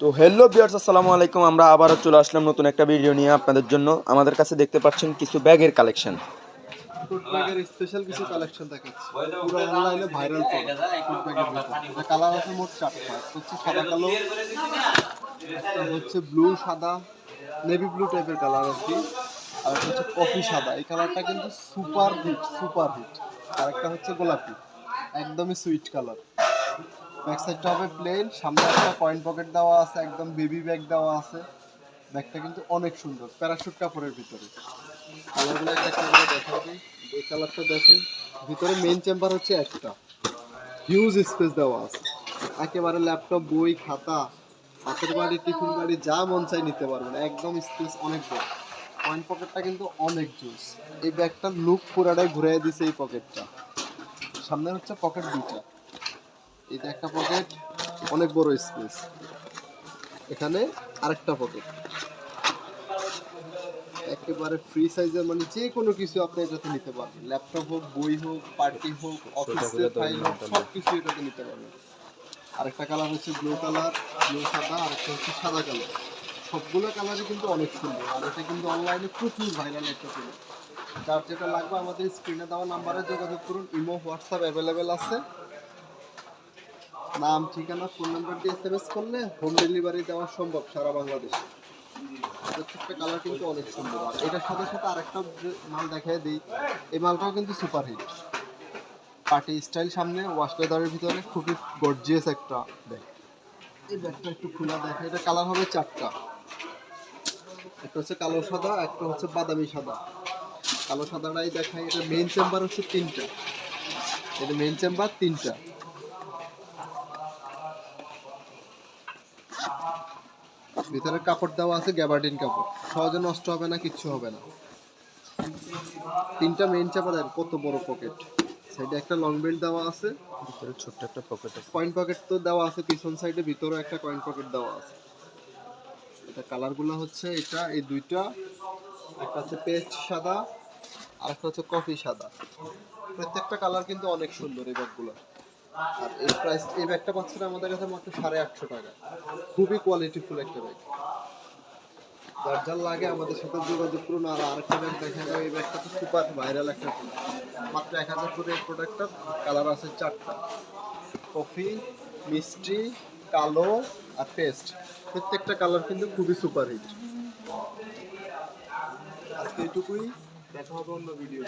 তো হ্যালো বিয়ার্স আসসালামু আলাইকুম। আমরা আবারও চলে আসলাম নতুন একটা ভিডিও নিয়ে আপনাদের জন্য। আমাদের কাছে দেখতে পাচ্ছেন কিছু ব্যাগের কালেকশন ফুড ব্যাগের স্পেশাল কিছু কালেকশন দেখাচ্ছি। ভাইরাল ফুড কালার আছে মোট চারটা। হচ্ছে সাদা কালো হচ্ছে ব্লু সাদা নেভি ব্লু টাইপের কালার আর কি। আর হচ্ছে কফি সাদা। এই কালারটা কিন্তু সুপার হিট সুপার হিট আর একটা হচ্ছে গোলাপি। একদমই সুইট কালার ব্যাক সাইডটা হবে প্লেন সামনে একটা কয়েন পকেট দেওয়া আছে, একদম বেবি ব্যাগ দেওয়া আছে। ব্যাগটা কিন্তু অনেক সুন্দর প্যারাশুট কাপড়ের ভিতরে। কালারগুলো একটা করে দেখাবি এই কালারটা দেখেন, ভিতরে মেইন চেম্বার হচ্ছে একটা। হিউজ স্পেস দেওয়া আছে। একেবারে ল্যাপটপ বই, খাতা হাতের বাড়ি টিফিন বাড়ি, যা মন চাই নিতে পারবেন। একদম স্পেস অনেক বড়। পয়েন্ট পকেটটা কিন্তু অনেক জুস এই ব্যাগটার লুক পুরাটাই ঘুরে দিছে এই পকেটটা সামনে হচ্ছে পকেট দুইটা। এটা একটা পকেট অনেক বড় স্পেস এখানে আরেকটা পকেট একেবারে ফ্রি সাইজের মানে যে কোনো কিছু আপনি এটাতে নিতে পারবেন। ল্যাপটপ হোক বই হোক পার্টি হোক অফিসের ফাইল হোক সব কিছু এটাতে নিতে পারবেন। আরেকটা কালার হচ্ছে ব্লু কালার ব্লু সাদা আরেকটা হচ্ছে সাদা কালার সবগুলো কালারই কিন্তু অনেক সুন্দর। আর এটা কিন্তু অনলাইনে প্রচুর ভাইরাল একটা প্রোডাক্ট যার যেটা লাগবে আমাদের স্ক্রিনে দেওয়া নাম্বারে যোগাযোগ করুন। ইমো হোয়াটসঅ্যাপ অ্যাভেলেবেল আছে। নাম, ঠিকানা ফোন নাম্বার দিয়ে এসএমএস করলে হোম ডেলিভারি দেওয়া সম্ভব সারা বাংলাদেশে। প্রত্যেকটা কালার কিন্তু অনেক সুন্দর। এটার সাথে সাথে আরেকটা মাল দেখায় দিই, এই মালটাও কিন্তু সুপার হিট পার্টি স্টাইল সামনে ওয়াশ লেদারের ভিতরে খুবই গর্জিয়াস একটা ব্যাগ এই ব্যাগটা একটু খোলা দেখে, এটা কালার হবে চারটা। একটা হচ্ছে কালো সাদা, একটা হচ্ছে বাদামি সাদা। কালো সাদাটাই দেখায় এটা মেইন চেম্বার হচ্ছে তিনটা। এটা মেইন চেম্বার তিনটা। ভিতরে কাপড় দেওয়া আছে গ্যাবার্ডিন কাপড়। সহজে নষ্ট হবে না, কিচ্ছু হবে না। তিনটা মেইন চাপা কত বড় পকেট সাইডে একটা লং বেল্ট দেওয়া আছে, ভিতরে ছোট্ট একটা পকেট আছে। কয়েন পকেট তো দেওয়া আছে, পিছন সাইডে ভিতরে একটা কয়েন পকেট দেওয়া আছে। এটা কালারগুলো হচ্ছে এটা, এই দুইটা। একটা হচ্ছে পেস্ট সাদা আর একটা হচ্ছে কফি সাদা। প্রত্যেকটা কালার কিন্তু অনেক সুন্দর এই ব্যাগগুলো আর এই প্রাইস এই ব্যাগটা পাচ্ছেন আমাদের কাছে মাত্র সাড়ে আটশো টাকা। খুবই কোয়ালিটিফুল একটা ব্যাগ যার যার লাগে আমাদের সাথে যোগাযোগ করুন, আর আরেকটা ব্যাগ দেখা যায় এই ব্যাগটা তো সুপার ভাইরাল একটা মাত্র এক হাজার করে এই প্রোডাক্টটার কালার আছে চারটা। কফি মিষ্টি, কালো আর পেস্ট প্রত্যেকটা কালার কিন্তু খুবই সুপার হিট আজকে এইটুকুই। দেখা হবে অন্য ভিডিও